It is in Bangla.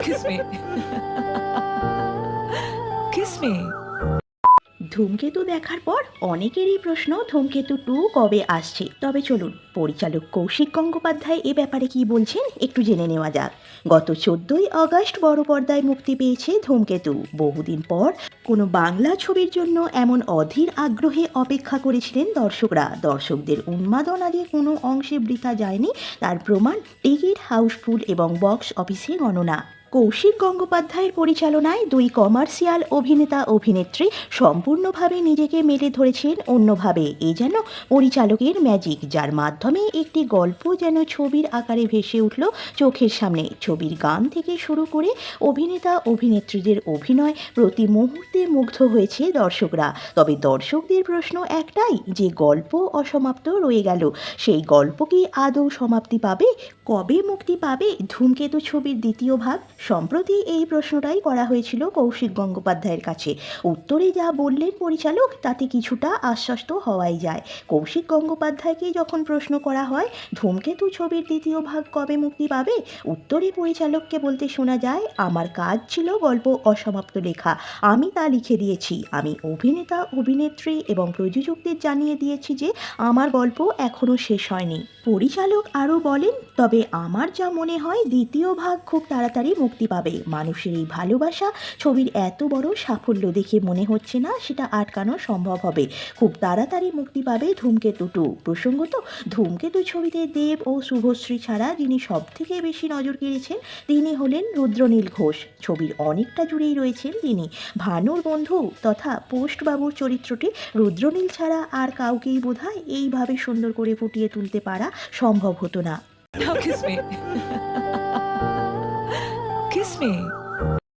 Kiss me. Kiss me. ধূমকেতু দেখার পর অনেকেরই প্রশ্ন ধূমকেতু টু কবে আসছে। তবে চলুন, পরিচালক কৌশিক গঙ্গোপাধ্যায় এ ব্যাপারে কি বলছেন একটু জেনে নেওয়া যাক। গত চোদ্দই আগস্ট বড় পর্দায় মুক্তি পেয়েছে ধূমকেতু। বহুদিন পর কোনো বাংলা ছবির জন্য এমন অধীর আগ্রহে অপেক্ষা করেছিলেন দর্শকরা। দর্শকদের উন্মাদনা যে কোনো অংশে বৃথা যায়নি, তার প্রমাণ টিকিট, হাউসফুল এবং বক্স অফিসে গণনা। কৌশিক গঙ্গোপাধ্যায়ের পরিচালনায় দুই কমার্শিয়াল অভিনেতা অভিনেত্রী সম্পূর্ণভাবে নিজেকে মেলে ধরেছেন অন্যভাবে। এ যেন পরিচালকের ম্যাজিক যার মাধ্যমে একটি গল্প যেন ছবির আকারে ভেসে উঠল চোখের সামনে। ছবির গান থেকে শুরু করে অভিনেতা অভিনেত্রীদের অভিনয় প্রতি মুহূর্তে মুগ্ধ হয়েছে দর্শকরা। তবে দর্শকদের প্রশ্ন একটাই, যে গল্প অসমাপ্ত রয়ে গেল। সেই গল্প কি আদৌ সমাপ্তি পাবে? কবে মুক্তি পাবে ধূমকেতু ছবির দ্বিতীয় ভাগ? সম্প্রতি এই প্রশ্নটাই করা হয়েছিল কৌশিক গঙ্গোপাধ্যায়ের কাছে। উত্তরে যা বললেন পরিচালক, তাতে কিছুটা আশ্বস্ত হওয়াই যায়। কৌশিক গঙ্গোপাধ্যায়কে যখন প্রশ্ন করা হয়, ধূমকেতু ছবির দ্বিতীয় ভাগ কবে মুক্তি পাবে? উত্তরে পরিচালককে বলতে শোনা যায়, আমার কাজ ছিল গল্প অসমাপ্ত লেখা। আমি তা লিখে দিয়েছি। আমি অভিনেতা, অভিনেত্রী এবং প্রযোজকদের জানিয়ে দিয়েছি যে, আমার গল্প এখনও শেষ হয়নি। পরিচালক আরও বলেন, তবে আমার যা মনে হয়, দ্বিতীয় ভাগ খুব তাড়াতাড়ি মুক্তি পাবে। মানুষের এই ভালোবাসা ছবির এত বড় সাফল্য দেখে মনে হচ্ছে না সেটা আটকানো সম্ভব হবে। খুব তাড়াতাড়ি মুক্তি পাবে ধূমকেতু টু প্রসঙ্গত ধূমকেতু ছবিতে দেব ও শুভশ্রী ছাড়া যিনি সব থেকে বেশি নজর কেড়েছেন, তিনি হলেন রুদ্রনীল ঘোষ। ছবির অনেকটা জুড়েই রয়েছেন তিনি। ভানুর বন্ধু তথা পোস্টবাবুর চরিত্রটি রুদ্রনীল ছাড়া আর কাউকেই বোধহয় এইভাবে সুন্দর করে ফুটিয়ে তুলতে পারা সম্ভব হতো না। me.